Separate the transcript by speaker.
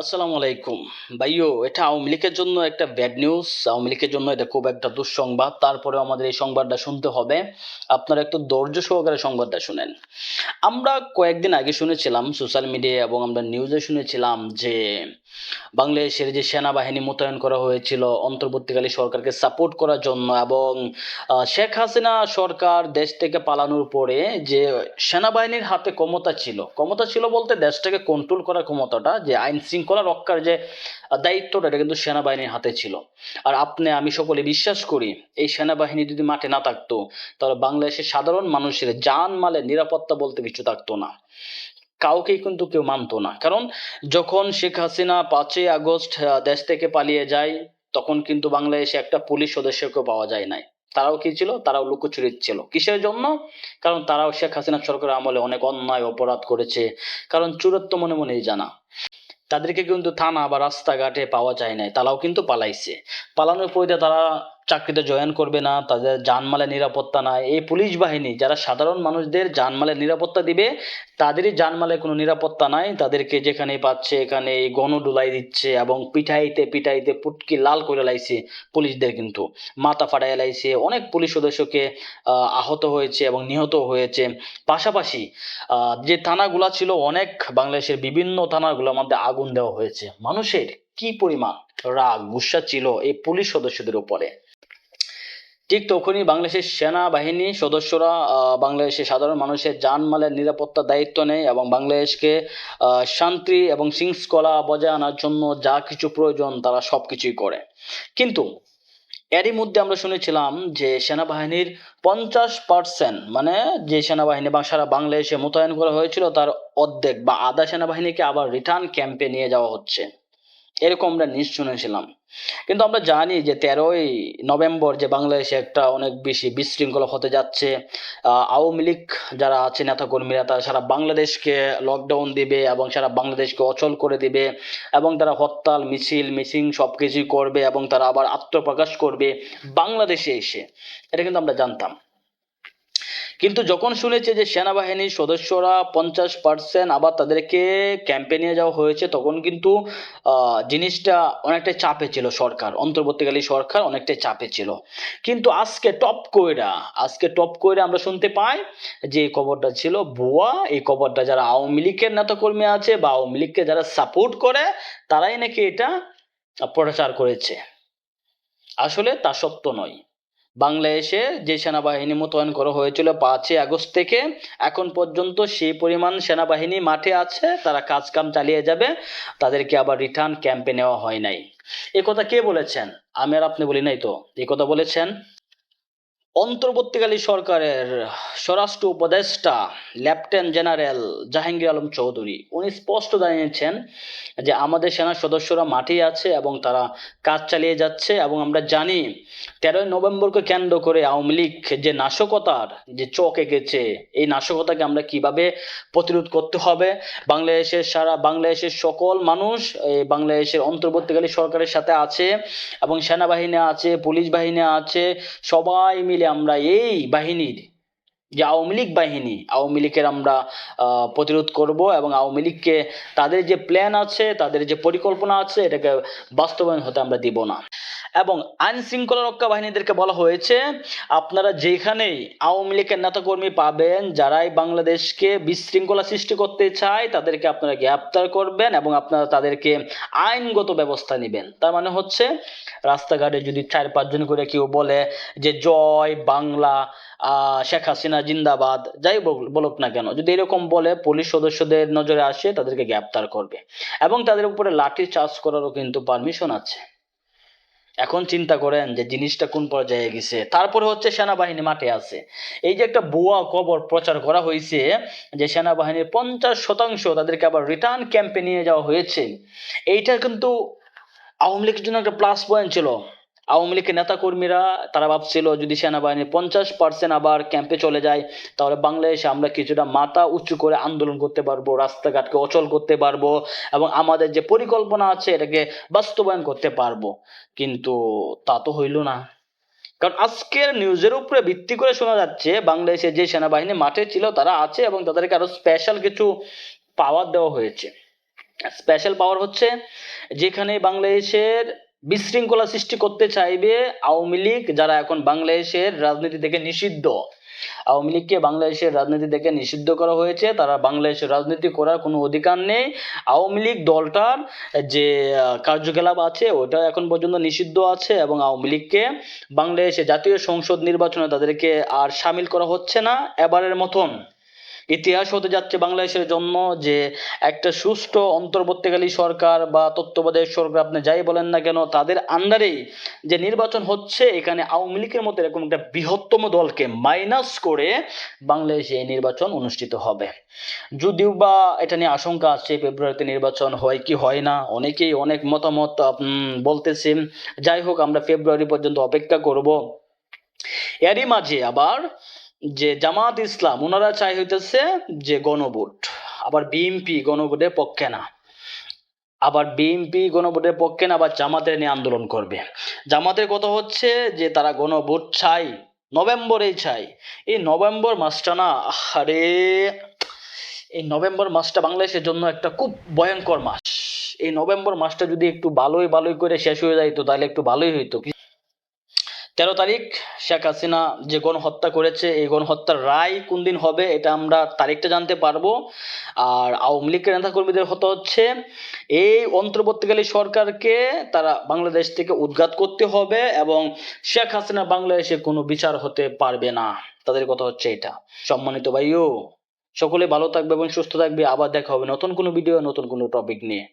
Speaker 1: আসসালামু আলাইকুম। ভাইও এটা আওয়ামী লীগের জন্য একটা ব্যাড নিউজ আওয়ামী লীগের জন্য এটা খুব একটা দুঃসংবাদ। তারপরেও আমাদের এই সংবাদটা শুনতে হবে। আপনারা একটু ধৈর্য সহকারে সংবাদটা শুনেন। আমরা কয়েকদিন আগে শুনেছিলাম সোশ্যাল মিডিয়ায় এবং আমরা নিউজে শুনেছিলাম যে বাংলাদেশের যে সেনাবাহিনী মোতায়েন করা হয়েছিল অন্তর্বর্তীকালী সরকারকে সাপোর্ট করার জন্য এবং শেখ হাসিনা সরকার দেশ থেকে পালানোর পরে যে সেনাবাহিনীর হাতে ক্ষমতা ছিল ক্ষমতা ছিল বলতে দেশটাকে কন্ট্রোল করার ক্ষমতাটা, যে আইন শৃঙ্খলা রক্ষার যে দায়িত্বটা এটা কিন্তু সেনাবাহিনীর হাতে ছিল। আর আপনি, আমি সকলে বিশ্বাস করি, এই সেনাবাহিনী যদি মাঠে না থাকতো, তাহলে বাংলাদেশের সাধারণ মানুষের জান মালের নিরাপত্তা বলতে কিছু থাকতো না। কাউকেই কিন্তু কেউ মানতো না। কারণ যখন শেখ হাসিনা পাঁচই আগস্ট দেশ থেকে পালিয়ে যায়, তখন কিন্তু বাংলাদেশে একটা পুলিশ সদস্যকেও পাওয়া যায় নাই। তারাও কি ছিল? তারাও লুকোচুরি ছিল। কিসের জন্য? কারণ তারাও শেখ হাসিনা সরকারের আমলে অনেক অন্যায় অপরাধ করেছে। কারণ চুরত্ব মনে মনেই জানা। তাদেরকে কিন্তু থানা বা রাস্তাঘাটে পাওয়া যায় নাই তারাও কিন্তু পালাইছে। পালানোর পরে তারা চাকরিতে জয়েন করবে না তাদের জানমালের নিরাপত্তা নাই। এই পুলিশ বাহিনী যারা সাধারণ মানুষদের জানমালের নিরাপত্তা দিবে তাদেরই জানমালের কোনো নিরাপত্তা নাই। তাদেরকে যেখানে পাচ্ছে এখানে এই গণডুলাই দিচ্ছে এবং পিঠাইতে পিঠাইতে পুটকি লাল করে লাইছে পুলিশদের কিন্তু। মাথা ফাটাই লাইছে। অনেক পুলিশ সদস্যকে আহ, আহত হয়েছে এবং নিহত হয়েছে। পাশাপাশি যে থানাগুলা ছিল অনেক বাংলাদেশের বিভিন্ন থানাগুলোর মধ্যে আগুন দেওয়া হয়েছে। মানুষের কি পরিমাণ রাগ গুসা ছিল এই পুলিশ সদস্যদের উপরে? ঠিক তখনই বাংলাদেশের সেনাবাহিনী সদস্যরা বাংলাদেশের সাধারণ মানুষের জানমালের নিরাপত্তার দায়িত্ব নেয় এবং বাংলাদেশকে শান্তি এবং শৃঙ্খলা বজায় আনার জন্য যা কিছু প্রয়োজন তারা সব কিছুই করে। কিন্তু এরই মধ্যে আমরা শুনেছিলাম যে সেনাবাহিনীর পঞ্চাশ পার্সেন্ট মানে যে সেনাবাহিনী বা সারা বাংলাদেশে মোতায়েন করা হয়েছিল তার অর্ধেক বা আধা সেনাবাহিনীকে আবার রিটার্ন ক্যাম্পে নিয়ে যাওয়া হচ্ছে। এরকম আমরা নিউজ শুনেছিলাম। কিন্তু আমরা জানি যে তেরোই নভেম্বর যে বাংলাদেশে একটা অনেক বেশি বিশৃঙ্খলা হতে যাচ্ছে আওয়ামী লীগ যারা আছে, নেতাকর্মীরা, তারা সারা বাংলাদেশকে লকডাউন দিবে এবং সারা বাংলাদেশকে অচল করে দিবে এবং তারা হরতাল, মিছিল মিছিং সব কিছুই করবে এবং তারা আবার আত্মপ্রকাশ করবে বাংলাদেশে এসে। এটা কিন্তু আমরা জানতাম। কিন্তু যখন শুনেছে যে সেনাবাহিনীর সদস্যরা পঞ্চাশ পার্সেন্ট আবার তাদেরকে ক্যাম্পে নিয়ে যাওয়া হয়েছে, তখন কিন্তু জিনিসটা অনেকটাই চাপে ছিল সরকার অন্তর্বর্তীকালী সরকার অনেকটাই চাপে ছিল। কিন্তু আজকে টপ কইরা, আজকে টপ কইরা আমরা শুনতে পাই যে এই খবরটা ছিল ভুয়া, এই খবরটা যারা আওয়ামী লীগের নেতাকর্মী আছে বা আওয়ামী লীগকে যারা সাপোর্ট করে, তারাই নাকি এটা প্রচার করেছে। আসলে তা সত্য নয়। বাংলাদেশে যে সেনাবাহিনী মোতায়েন করা হয়েছিল পাঁচই আগস্ট থেকে, এখন পর্যন্ত সেই পরিমাণ সেনাবাহিনী মাঠে আছে, তারা কাজ কাম চালিয়ে যাবে, তাদেরকে আবার রিটার্ন ক্যাম্পে নেওয়া হয় নাই। এ কথা কে বলেছেন? আমি আর আপনি বলি নাই তো। এ কথা বলেছেন অন্তর্বর্তীকালী সরকারের স্বরাষ্ট্র উপদেষ্টা, লেফটেন্যান্ট জেনারেল জাহাঙ্গীর আলম চৌধুরী। উনি স্পষ্ট জানিয়েছেন যে আমাদের সেনার সদস্যরা মাঠেই আছে এবং তারা কাজ চালিয়ে যাচ্ছে এবং আমরা জানি তেরোই নভেম্বরকে কেন্দ্র করে আওয়ামী লীগ যে নাশকতার যে চোখ এঁকেছে, এই নাশকতাকে আমরা কীভাবে প্রতিরোধ করতে হবে? বাংলাদেশের সারা, বাংলাদেশের সকল মানুষ এই বাংলাদেশের অন্তর্বর্তীকালী সরকারের সাথে আছে এবং সেনাবাহিনী আছে, পুলিশ বাহিনী আছে, সবাই মিলে আমরা এই বাহিনীর, যে আওয়ামী লীগ বাহিনী, আওয়ামী লীগের আমরা প্রতিরোধ করব এবং আওয়ামী লীগকে তাদের যে প্ল্যান আছে, তাদের যে পরিকল্পনা আছে, এটাকে বাস্তবায়ন হতে আমরা দিব না। এবং আইন শৃঙ্খলা রক্ষা বাহিনীদেরকে বলা হয়েছে, আপনারা যেখানেই আওয়ামী লীগের নেতাকর্মী পাবেন, যারাই বাংলাদেশকে বিশৃঙ্খলা সৃষ্টি করতে চায়, তাদেরকে আপনারা গ্রেপ্তার করবেন এবং আপনারা তাদেরকে আইনগত ব্যবস্থা নেবেন। তার মানে হচ্ছে, রাস্তাঘাটে যদি চার পাঁচজন করে কেউ বলে যে, জয় বাংলা শেখ হাসিনা জিন্দাবাদ যাই বল- বলুক না কেন, যদি এরকম বলে, পুলিশ সদস্যদের নজরে আসে, তাদেরকে গ্রেপ্তার করবে। এবং তাদের উপরে লাঠি চার্জ করারও কিন্তু পারমিশন আছে। এখন চিন্তা করেন যে জিনিসটা কোন পর্যায়ে গেছে। তারপরে হচ্ছে সেনাবাহিনী মাঠে আছে। এই যে একটা বোয়া খবর প্রচার করা হয়েছে যে সেনাবাহিনীর পঞ্চাশ শতাংশ তাদেরকে আবার রিটার্ন ক্যাম্পে নিয়ে যাওয়া হয়েছে। এইটা কিন্তু আওয়ামী লীগের জন্য একটা প্লাস পয়েন্ট ছিল। আওয়ামী লীগের নেতাকর্মীরা, তারা ভাবছিল যদি সেনাবাহিনীর পঞ্চাশ পার্সেন্ট আবার ক্যাম্পে চলে যায়, তাহলে বাংলাদেশে আমরা কিছুটা মাথা উঁচু করে আন্দোলন করতে পারব, রাস্তাঘাটকে অচল করতে পারব এবং আমাদের যে পরিকল্পনা আছে, এটাকে বাস্তবায়ন করতে পারব। কিন্তু তা তো হইল না। কারণ আজকের নিউজের উপরে ভিত্তি করে শোনা যাচ্ছে, বাংলাদেশে যে সেনাবাহিনী মাঠে ছিল, তারা আছে এবং তাদেরকে আরও স্পেশাল কিছু পাওয়ার দেওয়া হয়েছে। স্পেশাল পাওয়ার হচ্ছে যেখানে বাংলাদেশের বিশৃঙ্খলা সৃষ্টি করতে চাইবে আওয়ামী লীগ, যারা এখন বাংলাদেশের রাজনীতি থেকে নিষিদ্ধ। আওয়ামী লীগকে বাংলাদেশের রাজনীতি থেকে নিষিদ্ধ করা হয়েছে। তারা বাংলাদেশের রাজনীতি করার কোনো অধিকার নেই। আওয়ামী লীগ দলটার যে কার্যকলাপ আছে, ওটা এখন পর্যন্ত নিষিদ্ধ আছে এবং আওয়ামী লীগকে বাংলাদেশে জাতীয় সংসদ নির্বাচনে তাদেরকে আর সামিল করা হচ্ছে না এবারের মতন। ইতিহাস হতে যাচ্ছে বাংলাদেশের জন্য যে একটা সুষ্ঠু অন্তর্বর্তীকালী সরকার বা তত্ত্বাবধায়ক সরকার, আপনি যাই বলেন না কেন, তাদের আন্ডারেই যে নির্বাচন হচ্ছে, এখানে আওয়ামী লীগের মতো এরকম একটা বৃহত্তম দলকে মাইনাস করে বাংলাদেশে এই নির্বাচন অনুষ্ঠিত হবে। যদিও বা এটা নিয়ে আশঙ্কা আছে, ফেব্রুয়ারিতে নির্বাচন হয় কি হয় না, অনেকেই অনেক মতামত বলতেছে। যাই হোক, আমরা ফেব্রুয়ারি পর্যন্ত অপেক্ষা করব। এরই মাঝে আবার যে জামাত ইসলাম ওনারা চাই হইতেছে যে গণভোট। আবার বিএনপি গণভোটের পক্ষে না। আবার বিএনপি গণভোটের পক্ষে না, আবার জামাতের নিয়ে আন্দোলন করবে। জামাতের কথা হচ্ছে যে তারা গণভোট চাই, নভেম্বরেই চাই। এই নভেম্বর মাসটা না আরে এই নভেম্বর মাসটা বাংলাদেশের জন্য একটা খুব ভয়ঙ্কর মাস। এই নভেম্বর মাসটা যদি একটু ভালোই ভালোই করে শেষ হয়ে যাইতো তাহলে একটু ভালোই হইতো। তেরো তারিখ, শেখ হাসিনা যে গণহত্যা করেছে, এই গণহত্যার রায় কোন দিন হবে এটা আমরা তারিখটা জানতে পারব। আর আওয়ামী লীগের নেতাকর্মীদের হতে হচ্ছে, এই অন্তর্বর্তীকালী সরকারকে তারা বাংলাদেশ থেকে উদ্ঘাত করতে হবে এবং শেখ হাসিনা বাংলাদেশে কোনো বিচার হতে পারবে না। তাদের কথা হচ্ছে এটা। সম্মানিত ভাইও, সকলে ভালো থাকবে এবং সুস্থ থাকবে। আবার দেখা হবে নতুন কোনো ভিডিও নতুন কোনো টপিক নিয়ে।